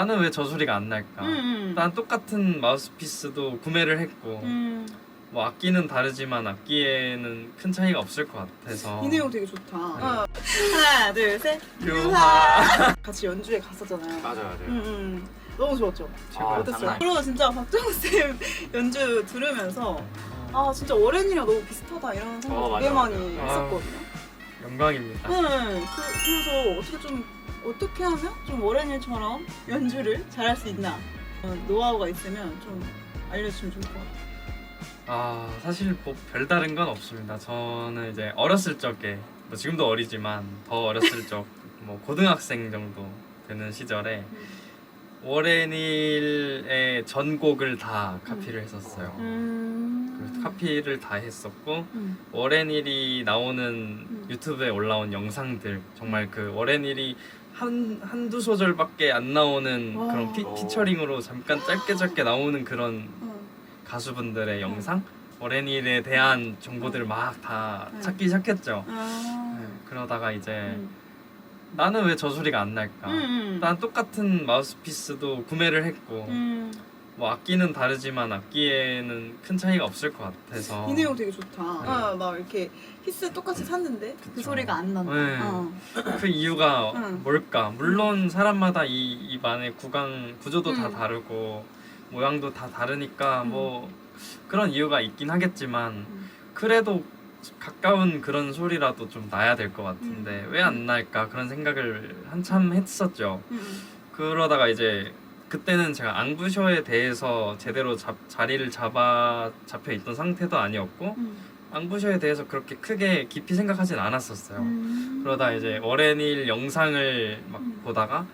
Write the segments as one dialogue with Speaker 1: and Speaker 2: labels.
Speaker 1: 나는 왜 저 소리가 안 날까?
Speaker 2: 음, 음.
Speaker 1: 난 똑같은 마우스피스도 구매를 했고
Speaker 2: 음.
Speaker 1: 뭐 악기는 다르지만 악기에는 큰 차이가 없을 것 같아서
Speaker 2: 이 내용 되게 좋다.
Speaker 1: 네.
Speaker 2: 어. 하나, 둘, 셋.
Speaker 1: 유하.
Speaker 2: 같이 연주회 갔었잖아요.
Speaker 3: 맞아 맞아.
Speaker 2: 음, 음. 너무 좋았죠.
Speaker 3: 아,
Speaker 2: 어땠어요?
Speaker 3: 장난
Speaker 2: 그리고 진짜 박정우 쌤 연주 들으면서 아 진짜 월엔이랑 너무 비슷하다 이런 생각
Speaker 3: 어,
Speaker 2: 되게
Speaker 3: 맞아,
Speaker 2: 많이
Speaker 1: 맞아.
Speaker 2: 했었거든요.
Speaker 1: 영광입니다.
Speaker 2: 네, 그, 그래서 어떻게 좀 어떻게 하면 좀 월엔이처럼 연주를 잘할 수 있나 어, 노하우가 있으면 좀 알려주시면 좋을 것 같아요.
Speaker 1: 아 사실 뭐 별다른 건 없습니다. 저는 이제 어렸을 적에 뭐 지금도 어리지만 더 어렸을 적 뭐 고등학생 정도 되는 시절에 월앤일의 전곡을 다 카피를 했었어요.
Speaker 2: 음.
Speaker 1: 그래서 카피를 다 했었고
Speaker 2: 음.
Speaker 1: 월앤일이 나오는 유튜브에 올라온 영상들 정말 그 월앤일이 한 한두 소절밖에 안 나오는
Speaker 2: 와.
Speaker 1: 그런 피, 피처링으로 잠깐 짧게 짧게 나오는 그런
Speaker 2: 어.
Speaker 1: 가수분들의 영상 월앤일에 대한 정보들을 막 다
Speaker 2: 네.
Speaker 1: 찾기 시작했죠.
Speaker 2: 아.
Speaker 1: 네, 그러다가 이제
Speaker 2: 음.
Speaker 1: 나는 왜 저 소리가 안 날까?
Speaker 2: 음, 음.
Speaker 1: 난 똑같은 마우스피스도 구매를 했고
Speaker 2: 음.
Speaker 1: 뭐 악기는 다르지만 악기에는 큰 차이가 없을 것 같아서
Speaker 2: 이 내용 되게 좋다.
Speaker 1: 네.
Speaker 2: 아, 막 이렇게 피스 똑같이 샀는데 그
Speaker 1: 그쵸.
Speaker 2: 소리가 안 난다.
Speaker 1: 네.
Speaker 2: 어.
Speaker 1: 그 이유가
Speaker 2: 응.
Speaker 1: 뭘까? 물론 사람마다 이 입 안에 구강 구조도 다
Speaker 2: 음.
Speaker 1: 다르고 모양도 다 다르니까
Speaker 2: 음.
Speaker 1: 뭐 그런 이유가 있긴 하겠지만
Speaker 2: 음.
Speaker 1: 그래도 가까운 그런 소리라도 좀 나야 될 것 같은데
Speaker 2: 음.
Speaker 1: 왜안 날까 그런 생각을 한참 했었죠.
Speaker 2: 음, 음.
Speaker 1: 그러다가 이제 그때는 제가 앙부셔에 대해서 제대로 잡, 자리를 잡아 잡혀 있던 상태도 아니었고
Speaker 2: 음.
Speaker 1: 앙부셔에 대해서 그렇게 크게 깊이 생각하진 않았었어요.
Speaker 2: 음.
Speaker 1: 그러다 이제 월앤일 영상을 막
Speaker 2: 음.
Speaker 1: 보다가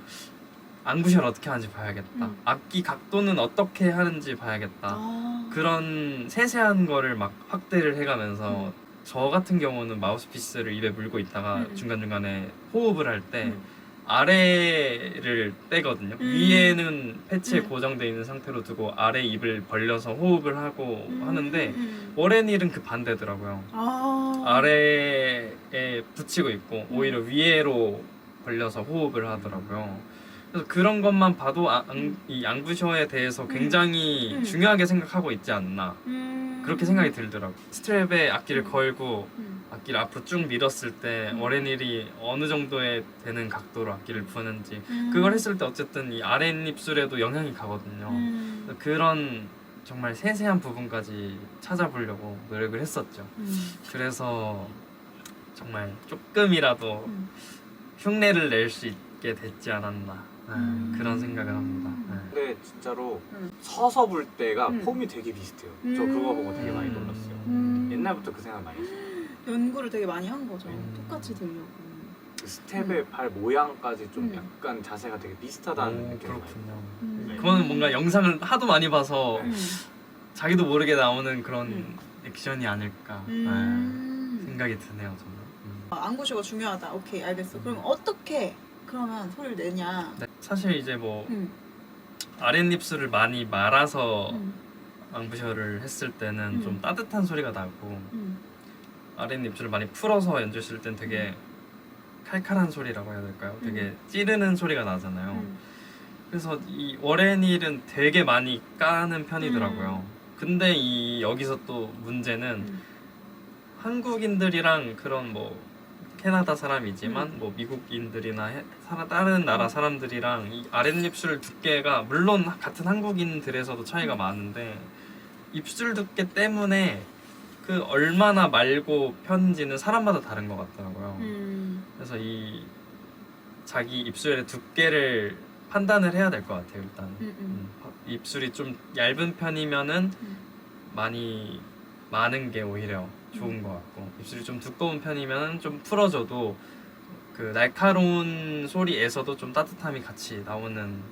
Speaker 1: 앙부셔를 어떻게 하는지 봐야겠다.
Speaker 2: 음.
Speaker 1: 악기 각도는 어떻게 하는지 봐야겠다.
Speaker 2: 아.
Speaker 1: 그런 세세한 거를 막 확대를 해가면서
Speaker 2: 음.
Speaker 1: 저 같은 경우는 마우스피스를 입에 물고 있다가
Speaker 2: 음.
Speaker 1: 중간중간에 호흡을 할때
Speaker 2: 음.
Speaker 1: 아래를 떼거든요.
Speaker 2: 음.
Speaker 1: 위에는 패치에
Speaker 2: 음.
Speaker 1: 고정되어 있는 상태로 두고 아래 입을 벌려서 호흡을 하고
Speaker 2: 음.
Speaker 1: 하는데
Speaker 2: 음.
Speaker 1: 월앤일은 그 반대더라고요.
Speaker 2: 아.
Speaker 1: 아래에 붙이고 있고
Speaker 2: 음.
Speaker 1: 오히려 위에로 벌려서 호흡을 하더라고요. 그래서 그런 것만 봐도 아, 앙, 이 양부셔에 대해서 굉장히
Speaker 2: 음.
Speaker 1: 중요하게 생각하고 있지 않나
Speaker 2: 음.
Speaker 1: 그렇게 생각이 들더라고. 요 스트랩에 악기를
Speaker 2: 음.
Speaker 1: 걸고
Speaker 2: 음.
Speaker 1: 악기를 앞으로 쭉 밀었을 때
Speaker 2: 음.
Speaker 1: 월앤일이 어느 정도의 되는 각도로 악기를 푸는지
Speaker 2: 음.
Speaker 1: 그걸 했을 때 어쨌든 이 아랫입술에도 영향이 가거든요.
Speaker 2: 음.
Speaker 1: 그런 정말 세세한 부분까지 찾아보려고 노력을 했었죠.
Speaker 2: 음.
Speaker 1: 그래서 정말 조금이라도
Speaker 2: 음.
Speaker 1: 흉내를 낼 수 있게 됐지 않았나 네,
Speaker 2: 음.
Speaker 1: 그런 생각을 합니다. 네.
Speaker 3: 근데 진짜로
Speaker 2: 음.
Speaker 3: 서서 볼 때가
Speaker 2: 음.
Speaker 3: 폼이 되게 비슷해요. 저
Speaker 2: 음.
Speaker 3: 그거 보고 되게 많이 놀랐어요.
Speaker 2: 음.
Speaker 3: 옛날부터 그 생각 많이 했어요.
Speaker 2: 연구를 되게 많이 한 거죠.
Speaker 1: 음.
Speaker 2: 똑같이 들려고.
Speaker 3: 그 스텝의 발 모양까지 좀
Speaker 2: 음.
Speaker 3: 약간 자세가 되게 비슷하다는
Speaker 1: 오,
Speaker 3: 느낌을 많이
Speaker 1: 그렇군요.
Speaker 2: 음.
Speaker 1: 그거는 뭔가 영상을 하도 많이 봐서
Speaker 3: 네.
Speaker 2: 음.
Speaker 1: 자기도 모르게 나오는 그런
Speaker 2: 음.
Speaker 1: 액션이 아닐까
Speaker 2: 음.
Speaker 1: 네, 생각이 드네요 저는. 음.
Speaker 2: 아, 안구쇼가 중요하다. 오케이 알겠어. 그럼 어떻게 그러면 소리를 내냐?
Speaker 1: 네, 사실 이제 뭐
Speaker 2: 음.
Speaker 1: 아랫입술을 많이 말아서
Speaker 2: 음.
Speaker 1: 앙부셔를 했을 때는
Speaker 2: 음.
Speaker 1: 좀 따뜻한 소리가 나고
Speaker 2: 음.
Speaker 1: 아랫입술을 많이 풀어서 연주했을 땐 되게 칼칼한 소리라고 해야 될까요? 되게 찌르는 소리가 나잖아요.
Speaker 2: 음.
Speaker 1: 그래서 이 월앤일은 되게 많이 까는 편이더라고요. 근데 이 여기서 또 문제는
Speaker 2: 음.
Speaker 1: 한국인들이랑 그런 뭐 캐나다 사람이지만
Speaker 2: 음.
Speaker 1: 뭐 미국인들이나 해- 다른 나라 사람들이랑 이 아랫입술 두께가 물론 같은 한국인들에서도 차이가
Speaker 2: 음.
Speaker 1: 많은데 입술 두께 때문에 그 얼마나 말고 편지는 사람마다 다른 것 같더라고요.
Speaker 2: 음.
Speaker 1: 그래서 이 자기 입술의 두께를 판단을 해야 될 것 같아요 일단.
Speaker 2: 음. 음.
Speaker 1: 음, 입술이 좀 얇은 편이면은
Speaker 2: 음.
Speaker 1: 많이 많은 게 오히려 좋은 것 같고 입술이 좀 두꺼운 편이면은 좀 풀어줘도 그 날카로운 소리에서도 좀 따뜻함이 같이 나오는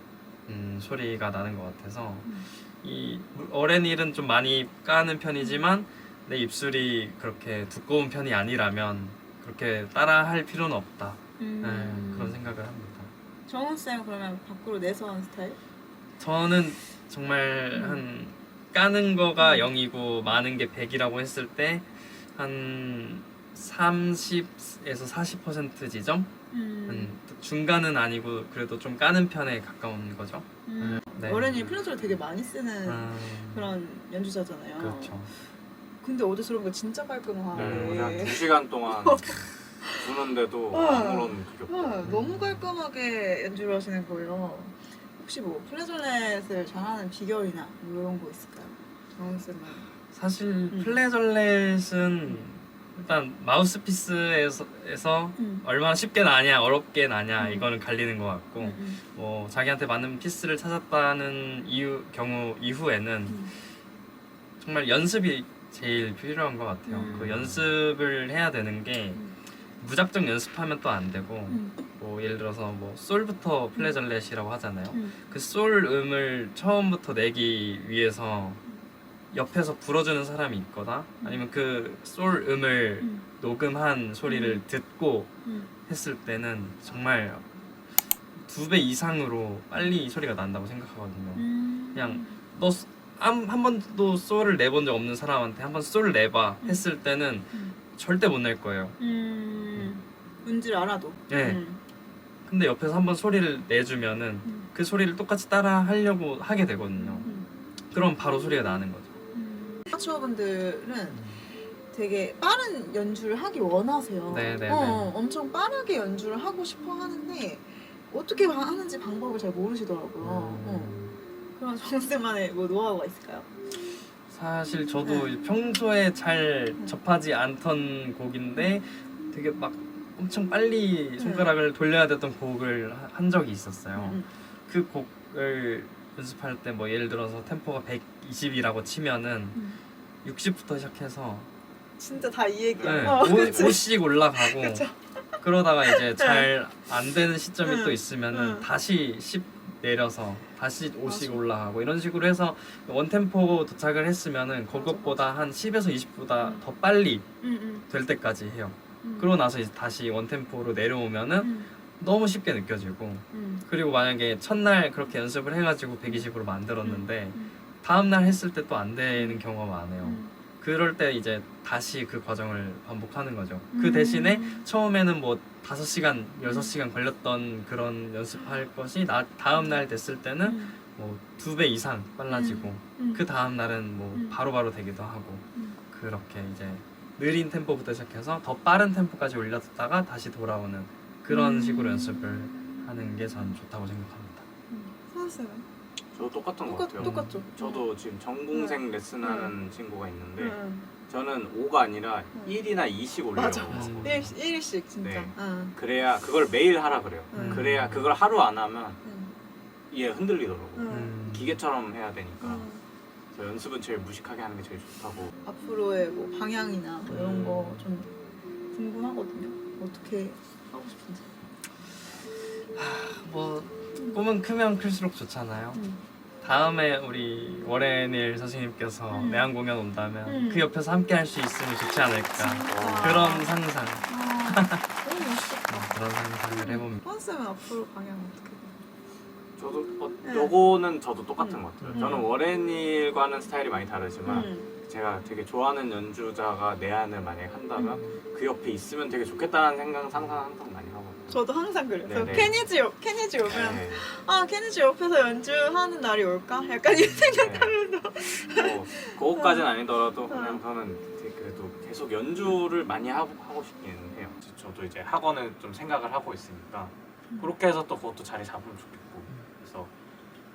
Speaker 1: 음, 소리가 나는 것 같아서
Speaker 2: 음.
Speaker 1: 이 어렌일은 좀 많이 까는 편이지만 내 입술이 그렇게 두꺼운 편이 아니라면 그렇게 따라할 필요는 없다
Speaker 2: 음.
Speaker 1: 네, 그런 생각을 합니다.
Speaker 2: 정훈 쌤 그러면 밖으로 내서 하는 스타일?
Speaker 1: 저는 정말
Speaker 2: 음.
Speaker 1: 한 까는 거가
Speaker 2: 음.
Speaker 1: 0이고 많은 게 100이라고 했을 때 한 30에서 40% 지점
Speaker 2: 음.
Speaker 1: 음, 중간은 아니고 그래도 좀 까는 편에 가까운 거죠.
Speaker 2: 음.
Speaker 1: 네.
Speaker 2: 어른이 플레저를 되게 많이 쓰는
Speaker 1: 음,
Speaker 2: 그런 연주자잖아요.
Speaker 1: 그렇죠.
Speaker 2: 근데 어제 들은 거 진짜 깔끔하게.
Speaker 3: 네, 그냥 두 시간 동안 부는데도
Speaker 2: 어.
Speaker 3: 아무런 그게 없고.
Speaker 2: 어, 너무 깔끔하게 연주를 하시는 거예요. 혹시 뭐 플래절렛을 잘하는 비결이나 뭐 이런 거 있을까요? 정훈 쌤은.
Speaker 1: 사실
Speaker 2: 음.
Speaker 1: 플레절렛은 일단 마우스피스에서 에서
Speaker 2: 음.
Speaker 1: 얼마나 쉽게 나냐 어렵게 나냐
Speaker 2: 음.
Speaker 1: 이거는 갈리는 것 같고
Speaker 2: 음,
Speaker 1: 뭐 자기한테 맞는 피스를 찾았다는 이유 경우 이후에는
Speaker 2: 음.
Speaker 1: 정말 연습이 제일 필요한 것 같아요.
Speaker 2: 음.
Speaker 1: 그 연습을 해야 되는 게
Speaker 2: 음.
Speaker 1: 무작정 연습하면 또 안 되고
Speaker 2: 음.
Speaker 1: 뭐 예를 들어서 뭐 솔부터 플레절렛이라고 하잖아요.
Speaker 2: 음.
Speaker 1: 그솔 음을 처음부터 내기 위해서 옆에서 불어주는 사람이 있거나 아니면 그 솔 음을
Speaker 2: 음.
Speaker 1: 녹음한 소리를
Speaker 2: 음.
Speaker 1: 듣고
Speaker 2: 음.
Speaker 1: 했을 때는 정말 두 배 이상으로 빨리 소리가 난다고 생각하거든요.
Speaker 2: 음.
Speaker 1: 그냥 너 한 한 번도 솔을 내본 적 없는 사람한테 한 번 솔 내봐
Speaker 2: 음.
Speaker 1: 했을 때는
Speaker 2: 음.
Speaker 1: 절대 못 낼 거예요.
Speaker 2: 음. 뭔지를 알아도.
Speaker 1: 네.
Speaker 2: 음.
Speaker 1: 근데 옆에서 한 번 소리를 내주면은
Speaker 2: 음.
Speaker 1: 그 소리를 똑같이 따라 하려고 하게 되거든요.
Speaker 2: 음.
Speaker 1: 그럼 바로 소리가 나는 거죠.
Speaker 2: 음. 아마추어분들은 되게 빠른 연주를 하기 원하세요.
Speaker 1: 네네네.
Speaker 2: 어, 엄청 빠르게 연주를 하고 싶어 하는데 어떻게 바- 하는지 방법을 잘 모르시더라고요. 어. 그런 정쌤만의 뭐 노하우가 있을까요?
Speaker 1: 사실 저도 평소에 잘
Speaker 2: 네.
Speaker 1: 접하지 않던 곡인데 되게 막 엄청 빨리 손가락을 돌려야 됐던 곡을 하- 한 적이 있었어요.
Speaker 2: 음,
Speaker 1: 그 곡을 연습할 때 뭐 예를 들어서 템포가 120이라고 치면은
Speaker 2: 음.
Speaker 1: 60부터 시작해서
Speaker 2: 진짜 다 이 얘기야.
Speaker 1: 네,
Speaker 2: 어,
Speaker 1: 오,
Speaker 2: 그치?
Speaker 1: 5씩 올라가고
Speaker 2: 그쵸.
Speaker 1: 그러다가 이제 잘 안 되는 시점이
Speaker 2: 응,
Speaker 1: 또 있으면은
Speaker 2: 응.
Speaker 1: 다시 10 내려서 다시 5씩
Speaker 2: 맞아.
Speaker 1: 올라가고 이런 식으로 해서 원템포 도착을 했으면은
Speaker 2: 맞아,
Speaker 1: 그것보다 한 10에서 20보다
Speaker 2: 응.
Speaker 1: 더 빨리
Speaker 2: 음, 음,
Speaker 1: 될 때까지 해요.
Speaker 2: 음.
Speaker 1: 그러고 나서 이제 다시 원템포로 내려오면은
Speaker 2: 음,
Speaker 1: 너무 쉽게 느껴지고
Speaker 2: 음,
Speaker 1: 그리고 만약에 첫날 그렇게 연습을 해가지고 120으로 만들었는데
Speaker 2: 음,
Speaker 1: 다음 날 했을 때 또 안 되는 경우가 많아요.
Speaker 2: 음.
Speaker 1: 그럴 때 이제 다시 그 과정을 반복하는 거죠.
Speaker 2: 음.
Speaker 1: 그 대신에 처음에는 뭐 5시간, 6시간 걸렸던 그런 연습할 것이 나, 다음 날 됐을 때는
Speaker 2: 음,
Speaker 1: 뭐두 배 이상 빨라지고
Speaker 2: 음.
Speaker 1: 그 다음 날은 뭐
Speaker 2: 음.
Speaker 1: 바로 바로 되기도 하고
Speaker 2: 음.
Speaker 1: 그렇게 이제 느린 템포부터 시작해서 더 빠른 템포까지 올렸다가 다시 돌아오는 그런
Speaker 2: 음.
Speaker 1: 식으로 연습을 하는 게 전 좋다고 생각합니다.
Speaker 2: 선생님은?
Speaker 3: 저도 똑같은 것
Speaker 2: 똑같,
Speaker 3: 같아요.
Speaker 2: 똑같죠.
Speaker 3: 저도 지금 전공생 레슨하는 친구가 있는데
Speaker 2: 응.
Speaker 3: 저는 5가 아니라
Speaker 2: 응.
Speaker 3: 1이나 2씩 올려요.
Speaker 2: 맞아,
Speaker 1: 맞아.
Speaker 2: 음. 1, 1일씩 진짜.
Speaker 3: 네.
Speaker 2: 응.
Speaker 3: 그래야 그걸 매일 하라 그래요.
Speaker 2: 음.
Speaker 3: 그래야 그걸 하루 안 하면
Speaker 2: 응.
Speaker 3: 얘 흔들리더라고.
Speaker 2: 응.
Speaker 1: 음.
Speaker 3: 기계처럼 해야 되니까.
Speaker 2: 응.
Speaker 3: 그래서 연습은 제일 무식하게 하는 게 제일 좋다고.
Speaker 2: 앞으로의 뭐 방향이나 뭐 이런
Speaker 1: 음.
Speaker 2: 거좀 궁금하거든요. 어떻게 하고 싶은지.
Speaker 1: 뭐 꿈은 크면 클수록 좋잖아요.
Speaker 2: 음.
Speaker 1: 다음에 우리 워렌일 선생님께서
Speaker 2: 음.
Speaker 1: 내한 공연 온다면
Speaker 2: 음.
Speaker 1: 그 옆에서 함께 할 수 있으면 좋지 않을까
Speaker 2: 진짜.
Speaker 1: 그런 상상
Speaker 2: 아, 너무 멋있겠다.
Speaker 1: 그런 상상을 해봅니다.
Speaker 2: 헌쌤은 앞으로 방향 어떻게 돼요?
Speaker 3: 저도 어,
Speaker 2: 네.
Speaker 3: 요거는 저도 똑같은
Speaker 2: 음.
Speaker 3: 것 같아요.
Speaker 2: 음.
Speaker 3: 저는 워렌일과는 스타일이 많이 다르지만
Speaker 2: 음.
Speaker 3: 제가 되게 좋아하는 연주자가 내한을 만약에 한다면 그 옆에 있으면 되게 좋겠다는 생각 상상 항상 많이.
Speaker 2: 저도 항상 그래요.
Speaker 3: 네네.
Speaker 2: 케니지 옆, 케니지 오면
Speaker 3: 네.
Speaker 2: 아 케니지 옆에서 연주하는 날이 올까? 약간 이 생각하면서
Speaker 3: 뭐 그것까지는 아니더라도
Speaker 2: 어.
Speaker 3: 그냥 저는 그래도 계속 연주를 많이 하고, 하고 싶기는 해요. 저도 이제 학원을 좀 생각을 하고 있으니까
Speaker 2: 음.
Speaker 3: 그렇게 해서 또 그것도 자리 잡으면 좋겠고 그래서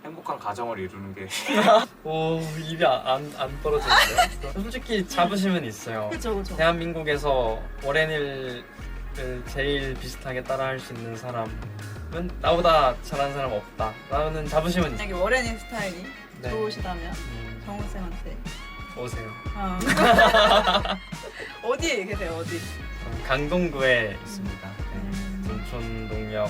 Speaker 3: 행복한 가정을 이루는 게
Speaker 1: 오 입이 안, 안 떨어지는데요? 솔직히 자부심은 있어요.
Speaker 2: 그죠 그죠.
Speaker 1: 대한민국에서 워렌일 을 제일 비슷하게 따라할 수 있는 사람은 나보다 잘하는 사람 없다 라는 자부심은.
Speaker 2: 만약에 워렌의 스타일이
Speaker 1: 네.
Speaker 2: 좋으시다면
Speaker 1: 음,
Speaker 2: 정훈쌤한테
Speaker 1: 오세요.
Speaker 2: 아. 어디에 계세요 어디?
Speaker 1: 저는 강동구에 있습니다. 네.
Speaker 2: 음.
Speaker 1: 동촌동역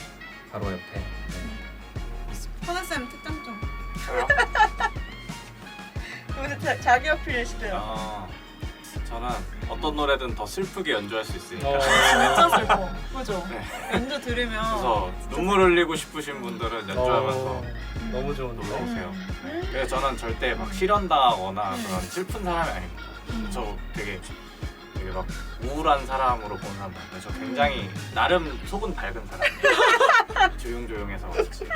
Speaker 1: 바로 옆에 네, 있습니다.
Speaker 2: 헌쌤 특장점.
Speaker 3: 저요?
Speaker 2: 요새 자, 자기 어필이시대요.
Speaker 3: 어, 저는 어떤 노래든 더 슬프게 연주할 수 있으니까
Speaker 1: 어,
Speaker 2: 진짜 슬퍼. 그죠?
Speaker 3: 네.
Speaker 2: 연주 들으면
Speaker 3: 그래서 눈물 흘리고 싶으신 분들은 연주하면서
Speaker 1: 어, 너무 좋은데.
Speaker 3: 놀러 오세요.
Speaker 2: 음.
Speaker 3: 그래서 저는 절대 막 실현당하거나
Speaker 2: 음.
Speaker 3: 그런 슬픈 사람이 아닙니다.
Speaker 2: 음.
Speaker 3: 저 되게 되게 막 우울한 사람으로 보는 사람 많아요. 저 굉장히 나름 속은 밝은 사람이에요. 조용조용해서 그렇지. 네.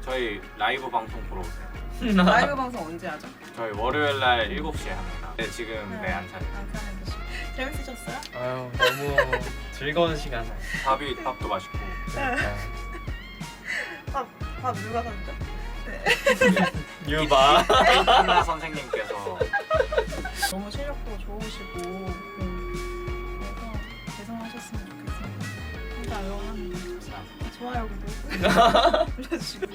Speaker 3: 저희 라이브 방송 보러 오세요.
Speaker 2: 라이브 방송 언제 하죠?
Speaker 3: 저희 월요일 날 7시에 합니다. 네, 지금 네, 안찬.
Speaker 2: 안산에 계시. 재밌으셨어요?
Speaker 1: 아유 너무 즐거운 시간.
Speaker 3: 밥이 밥도 맛있고.
Speaker 1: 그러니까.
Speaker 2: 밥, 밥 누가 샀죠?
Speaker 1: 유바.
Speaker 3: 하나 선생님께서
Speaker 2: 너무 실력도 좋으시고 음, 그래서 개성하셨으면 좋겠습니다. 진짜 응원합니다.
Speaker 3: 감사합니다.
Speaker 2: 좋아요 구독 눌러주시고